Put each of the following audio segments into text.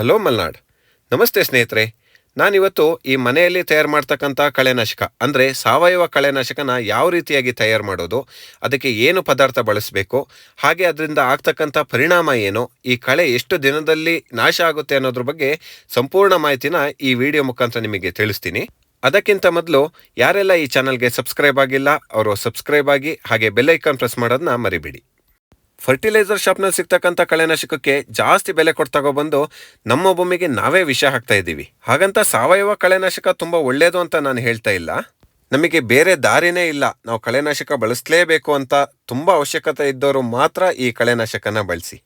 Hello Malnad. ನಮಸ್ತೆ ಸ್ನೇಹಿತರೆ. ನಾನಿವತ್ತು ಈ ಮನೆಯಲ್ಲಿ ತಯಾರು ಮಾಡ್ತಕ್ಕಂಥ ಕಳೆನಾಶಕ, ಅಂದರೆ ಸಾವಯವ ಕಳೆನಾಶಕನ ಯಾವ ರೀತಿಯಾಗಿ ತಯಾರು ಮಾಡೋದು, ಅದಕ್ಕೆ ಏನು ಪದಾರ್ಥ ಬಳಸಬೇಕು, ಹಾಗೆ ಅದರಿಂದ ಆಗ್ತಕ್ಕಂಥ ಪರಿಣಾಮ ಏನು, ಈ ಕಳೆ ಎಷ್ಟು ದಿನದಲ್ಲಿ ನಾಶ ಆಗುತ್ತೆ ಅನ್ನೋದ್ರ ಬಗ್ಗೆ ಸಂಪೂರ್ಣ ಮಾಹಿತಿನ ಈ ವಿಡಿಯೋ ಮುಖಾಂತರ ನಿಮಗೆ ತಿಳಿಸ್ತೀನಿ. ಅದಕ್ಕಿಂತ ಮೊದಲು ಯಾರೆಲ್ಲ ಈ ಚಾನಲ್ಗೆ ಸಬ್ಸ್ಕ್ರೈಬ್ ಆಗಿಲ್ಲ, ಅವರು ಸಬ್ಸ್ಕ್ರೈಬ್ ಆಗಿ ಹಾಗೆ ಬೆಲ್ ಐಕಾನ್ ಪ್ರೆಸ್ ಮಾಡೋದನ್ನ ಮರಿಬೇಡಿ. ಫರ್ಟಿಲೈಸರ್ ಶಾಪ್ನಲ್ಲಿ ಸಿಗ್ತಕ್ಕಂಥ ಕಳೆನಾಶಕಕ್ಕೆ ಜಾಸ್ತಿ ಬೆಲೆ ಕೊಟ್ಟು ತಗೊಬಂದು ನಮ್ಮ ಭೂಮಿಗೆ ನಾವೇ ವಿಷ ಹಾಕ್ತಾ ಇದ್ದೀವಿ. ಹಾಗಂತ ಸಾವಯವ ಕಳೆನಾಶಕ ತುಂಬ ಒಳ್ಳೆಯದು ಅಂತ ನಾನು ಹೇಳ್ತಾ ಇಲ್ಲ. ನಮಗೆ ಬೇರೆ ದಾರಿನೇ ಇಲ್ಲ. ನಾವು ಕಳೆನಾಶಕ ಬಳಸಲೇಬೇಕು ಅಂತ ತುಂಬ ಅವಶ್ಯಕತೆ ಇದ್ದವರು ಮಾತ್ರ ಈ ಕಳೆನಾಶಕನ ಬಳಸಿ.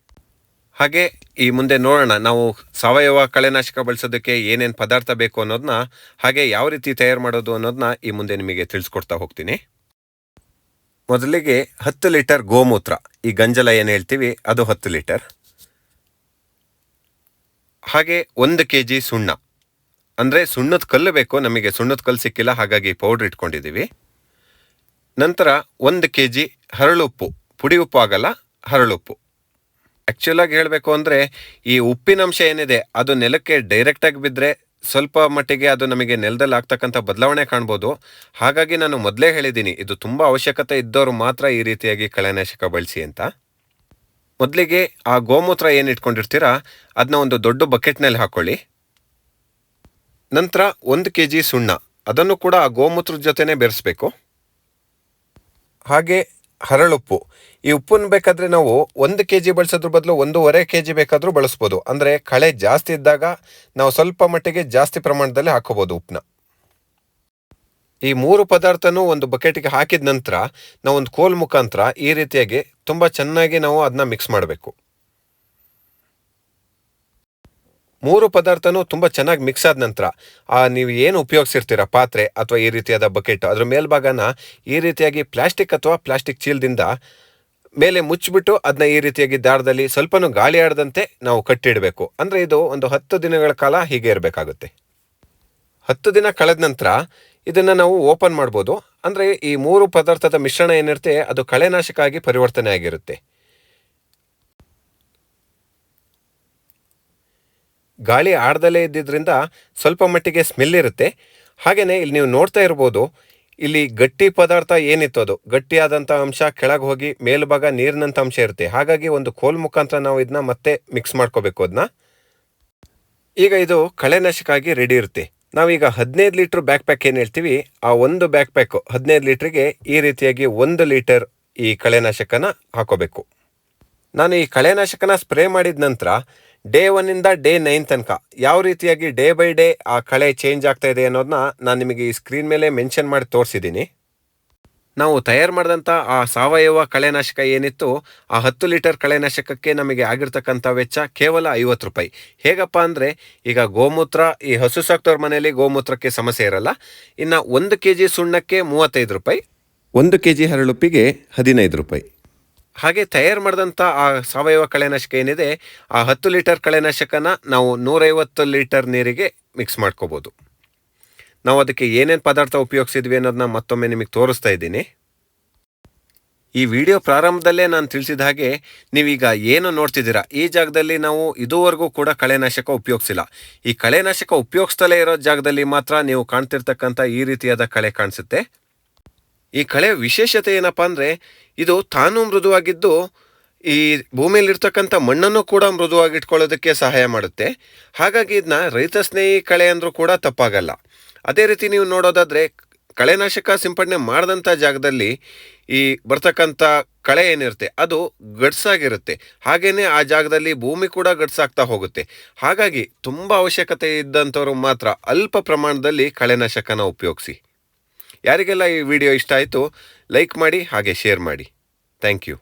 ಹಾಗೆ ಈ ಮುಂದೆ ನೋಡೋಣ, ನಾವು ಸಾವಯವ ಕಳೆನಾಶಕ ಬಳಸೋದಕ್ಕೆ ಏನೇನು ಪದಾರ್ಥ ಬೇಕು ಅನ್ನೋದನ್ನ ಹಾಗೆ ಯಾವ ರೀತಿ ತಯಾರು ಮಾಡೋದು ಅನ್ನೋದನ್ನ ಈ ಮುಂದೆ ನಿಮಗೆ ತಿಳಿಸ್ಕೊಡ್ತಾ ಹೋಗ್ತೀನಿ. ಮೊದಲಿಗೆ ಹತ್ತು ಲೀಟರ್ ಗೋಮೂತ್ರ. ಈ ಗಂಜಲ ಏನು ಹೇಳ್ತೀವಿ? ಅದು ಹತ್ತು ಲೀಟರ್. ಹಾಗೆ ಒಂದು ಕೆ ಜಿ ಸುಣ್ಣ. ಅಂದರೆ ಸುಣ್ಣದ ಕಲ್ಲು ಬೇಕು, ನಮಗೆ ಸುಣ್ಣದ ಕಲ್ಲು ಸಿಕ್ಕಿಲ್ಲ, ಹಾಗಾಗಿ ಪೌಡ್ರ್ ಇಟ್ಕೊಂಡಿದ್ದೀವಿ. ನಂತರ ಒಂದು ಕೆ ಜಿ ಹರಳುಪ್ಪು. ಪುಡಿ ಉಪ್ಪು ಆಗಲ್ಲ, ಹರಳುಪ್ಪು. ಆ್ಯಕ್ಚುಲಾಗಿ ಹೇಳಬೇಕು ಅಂದರೆ ಈ ಉಪ್ಪಿನಂಶ ಏನಿದೆ, ಅದು ನೆಲಕ್ಕೆ ಡೈರೆಕ್ಟಾಗಿ ಬಿದ್ದರೆ ಸ್ವಲ್ಪ ಮಟ್ಟಿಗೆ ಅದು ನಮಗೆ ನೆಲದಲ್ಲಿ ಆಗ್ತಕ್ಕಂಥ ಬದಲಾವಣೆ ಕಾಣ್ಬೋದು. ಹಾಗಾಗಿ ನಾನು ಮೊದಲೇ ಹೇಳಿದ್ದೀನಿ, ಇದು ತುಂಬ ಅವಶ್ಯಕತೆ ಇದ್ದವರು ಮಾತ್ರ ಈ ರೀತಿಯಾಗಿ ಕಳೆನಾಶಕ ಬಳಸಿ ಅಂತ. ಮೊದಲಿಗೆ ಆ ಗೋಮೂತ್ರ ಏನು ಇಟ್ಕೊಂಡಿರ್ತೀರಾ ಅದನ್ನ ಒಂದು ದೊಡ್ಡ ಬಕೆಟ್ನಲ್ಲಿ ಹಾಕ್ಕೊಳ್ಳಿ ನಂತರ ಒಂದು ಕೆ ಜಿ ಸುಣ್ಣ, ಅದನ್ನು ಕೂಡ ಆ ಗೋಮೂತ್ರದ ಜೊತೆನೇ ಬೆರೆಸ್ಬೇಕು. ಹಾಗೆ ಹರಳುಪ್ಪು. ಈ ಉಪ್ಪನ್ನು ಬೇಕಾದರೆ ನಾವು ಒಂದು ಕೆ ಜಿ ಬಳಸೋದ್ರ ಬದಲು ಒಂದೂವರೆ ಕೆ ಜಿ ಬೇಕಾದರೂ ಬಳಸ್ಬೋದು. ಅಂದರೆ ಕಳೆ ಜಾಸ್ತಿ ಇದ್ದಾಗ ನಾವು ಸ್ವಲ್ಪ ಮಟ್ಟಿಗೆ ಜಾಸ್ತಿ ಪ್ರಮಾಣದಲ್ಲಿ ಹಾಕೋಬೋದು ಉಪ್ಪನ್ನ ಈ ಮೂರು ಪದಾರ್ಥನೂ ಒಂದು ಬಕೆಟಿಗೆ ಹಾಕಿದ ನಂತರ ನಾವು ಒಂದು ಕೋಲ್ ಮುಖಾಂತರ ಈ ರೀತಿಯಾಗಿ ತುಂಬ ಚೆನ್ನಾಗಿ ನಾವು ಅದನ್ನ ಮಿಕ್ಸ್ ಮಾಡಬೇಕು. ಮೂರು ಪದಾರ್ಥನೂ ತುಂಬ ಚೆನ್ನಾಗಿ ಮಿಕ್ಸ್ ಆದ ನಂತರ ನೀವು ಏನು ಉಪಯೋಗಿಸಿರ್ತೀರ? ಪಾತ್ರೆ ಅಥವಾ ಈ ರೀತಿಯಾದ ಬಕೆಟ್ ಅದ್ರ ಮೇಲ್ಭಾಗನ ಈ ರೀತಿಯಾಗಿ ಪ್ಲಾಸ್ಟಿಕ್ ಅಥವಾ ಪ್ಲಾಸ್ಟಿಕ್ ಚೀಲದಿಂದ ಮೇಲೆ ಮುಚ್ಚಿಬಿಟ್ಟು ಅದನ್ನ ಈ ರೀತಿಯಾಗಿ ದಾರದಲ್ಲಿ ಸ್ವಲ್ಪನೂ ಗಾಳಿ ಆಡದಂತೆ ನಾವು ಕಟ್ಟಿಡಬೇಕು. ಅಂದರೆ ಇದು ಒಂದು ಹತ್ತು ದಿನಗಳ ಕಾಲ ಹೀಗೆ ಇರಬೇಕಾಗುತ್ತೆ. ಹತ್ತು ದಿನ ಕಳೆದ ನಂತರ ಇದನ್ನು ನಾವು ಓಪನ್ ಮಾಡ್ಬೋದು. ಅಂದರೆ ಈ ಮೂರು ಪದಾರ್ಥದ ಮಿಶ್ರಣ ಏನಿರುತ್ತೆ, ಅದು ಕಳೆನಾಶಕ ಆಗಿ ಪರಿವರ್ತನೆ ಆಗಿರುತ್ತೆ ಗಾಳಿ ಆಡ್ದಲೇ ಇದ್ದಿದ್ದರಿಂದ ಸ್ವಲ್ಪ ಮಟ್ಟಿಗೆ ಸ್ಮೆಲ್ ಇರುತ್ತೆ. ಹಾಗೆಯೇ ಇಲ್ಲಿ ನೀವು ನೋಡ್ತಾ ಇರ್ಬೋದು, ಇಲ್ಲಿ ಗಟ್ಟಿ ಪದಾರ್ಥ ಏನಿತ್ತು ಅದು? ಗಟ್ಟಿಯಾದಂಥ ಅಂಶ ಕೆಳಗೆ ಹೋಗಿ ಮೇಲ್ಭಾಗ ನೀರಿನಂಥ ಅಂಶ ಇರುತ್ತೆ. ಹಾಗಾಗಿ ಒಂದು ಕೋಲ್ ಮುಖಾಂತರ ನಾವು ಇದನ್ನ ಮತ್ತೆ ಮಿಕ್ಸ್ ಮಾಡ್ಕೋಬೇಕು ಅದನ್ನ ಈಗ ಇದು ಕಳೆನಾಶಕ ಆಗಿ ರೆಡಿ ಇರುತ್ತೆ. ನಾವೀಗ ಹದಿನೈದು ಲೀಟ್ರ್ ಬ್ಯಾಕ್ ಪ್ಯಾಕ್ ಏನು ಹೇಳ್ತೀವಿ? ಆ ಒಂದು ಬ್ಯಾಕ್ ಪ್ಯಾಕು ಹದಿನೈದು ಲೀಟ್ರಿಗೆ ಈ ರೀತಿಯಾಗಿ ಒಂದು ಲೀಟರ್ ಈ ಕಳೆನಾಶಕನ ಹಾಕೋಬೇಕು. ನಾನು ಈ ಕಳೆನಾಶಕನ ಸ್ಪ್ರೇ ಮಾಡಿದ ನಂತರ ಡೇ ಒನ್ನಿಂದ ಡೇ ನೈನ್ ತನಕ. ಯಾವ ರೀತಿಯಾಗಿ ಡೇ ಬೈ ಡೇ ಆ ಕಳೆ ಚೇಂಜ್ ಆಗ್ತಾ ಇದೆ ಅನ್ನೋದನ್ನ ನಾನು ನಿಮಗೆ ಈ ಸ್ಕ್ರೀನ್ ಮೇಲೆ ಮೆನ್ಷನ್ ಮಾಡಿ ತೋರಿಸಿದ್ದೀನಿ. ನಾವು ತಯಾರು ಮಾಡಿದಂಥ ಆ ಸಾವಯವ ಕಳೆನಾಶಕ ಏನಿತ್ತು ಆ ಹತ್ತು ಲೀಟರ್ ಕಳೆನಾಶಕಕ್ಕೆ ನಮಗೆ ಆಗಿರ್ತಕ್ಕಂಥ ವೆಚ್ಚ ಕೇವಲ ಐವತ್ತು ರೂಪಾಯಿ. ಹೇಗಪ್ಪ ಅಂದರೆ ಈಗ ಗೋಮೂತ್ರ, ಈ ಹಸು ಸಾಕ್ತವ್ರ ಮನೆಯಲ್ಲಿ ಗೋಮೂತ್ರಕ್ಕೆ ಸಮಸ್ಯೆ ಇರಲ್ಲ. ಇನ್ನು ಒಂದು ಕೆ ಜಿ ಸುಣ್ಣಕ್ಕೆ ಮೂವತ್ತೈದು ರೂಪಾಯಿ, ಒಂದು ಕೆ ಜಿ ಹರಳುಪ್ಪಿಗೆ ಹದಿನೈದು ರೂಪಾಯಿ. ಹಾಗೆ ತಯಾರು ಮಾಡಿದಂಥ ಆ ಸಾವಯವ ಕಳೆನಾಶಕ ಏನಿದೆ, ಆ ಹತ್ತು ಲೀಟರ್ ಕಳೆನಾಶಕನ ನಾವು ನೂರೈವತ್ತು ಲೀಟರ್ ನೀರಿಗೆ ಮಿಕ್ಸ್ ಮಾಡ್ಕೋಬೋದು. ನಾವು ಅದಕ್ಕೆ ಏನೇನು ಪದಾರ್ಥ ಉಪಯೋಗಿಸಿದ್ವಿ ಅನ್ನೋದನ್ನ ಮತ್ತೊಮ್ಮೆ ನಿಮಗೆ ತೋರಿಸ್ತಾ ಇದ್ದೀನಿ. ಈ ವಿಡಿಯೋ ಪ್ರಾರಂಭದಲ್ಲೇ ನಾನು ತಿಳಿಸಿದ ಹಾಗೆ ನೀವೀಗ ಏನು ನೋಡ್ತಿದ್ದೀರಾ? ಈ ಜಾಗದಲ್ಲಿ ನಾವು ಇದುವರೆಗೂ ಕೂಡ ಕಳೆನಾಶಕ ಉಪಯೋಗಿಸಿಲ್ಲ. ಈ ಕಳೆನಾಶಕ ಉಪಯೋಗಿಸ್ತಲೇ ಇರೋ ಜಾಗದಲ್ಲಿ ಮಾತ್ರ ನೀವು ಕಾಣ್ತಿರ್ತಕ್ಕಂಥ ಈ ರೀತಿಯಾದ ಕಳೆ ಕಾಣಿಸುತ್ತೆ. ಈ ಕಳೆ ವಿಶೇಷತೆ ಏನಪ್ಪ ಅಂದರೆ, ಇದು ತಾನು ಮೃದುವಾಗಿದ್ದು, ಈ ಭೂಮಿಯಲ್ಲಿರ್ತಕ್ಕಂಥ ಮಣ್ಣನ್ನು ಕೂಡ ಮೃದುವಾಗಿ ಇಟ್ಕೊಳ್ಳೋದಕ್ಕೆ ಸಹಾಯ ಮಾಡುತ್ತೆ. ಹಾಗಾಗಿ ಇದನ್ನ ರೈತ ಸ್ನೇಹಿ ಕಳೆ ಅಂದರೂ ಕೂಡ ತಪ್ಪಾಗಲ್ಲ. ಅದೇ ರೀತಿ ನೀವು ನೋಡೋದಾದರೆ, ಕಳೆನಾಶಕ ಸಿಂಪಡಣೆ ಮಾಡಿದಂಥ ಜಾಗದಲ್ಲಿ ಈ ಬರ್ತಕ್ಕಂಥ ಕಳೆ ಏನಿರುತ್ತೆ, ಅದು ಗಡ್ಸಾಗಿರುತ್ತೆ. ಹಾಗೆಯೇ ಆ ಜಾಗದಲ್ಲಿ ಭೂಮಿ ಕೂಡ ಗಡ್ಸಾಗ್ತಾ ಹೋಗುತ್ತೆ. ಹಾಗಾಗಿ ತುಂಬ ಅವಶ್ಯಕತೆ ಇದ್ದಂಥವ್ರು ಮಾತ್ರ ಅಲ್ಪ ಪ್ರಮಾಣದಲ್ಲಿ ಕಳೆನಾಶಕನ ಉಪಯೋಗಿಸಿ. ಯಾರಿಗೆಲ್ಲ ಈ ವಿಡಿಯೋ ಇಷ್ಟ ಆಯಿತು ಲೈಕ್ ಮಾಡಿ ಹಾಗೆ ಶೇರ್ ಮಾಡಿ. Thank you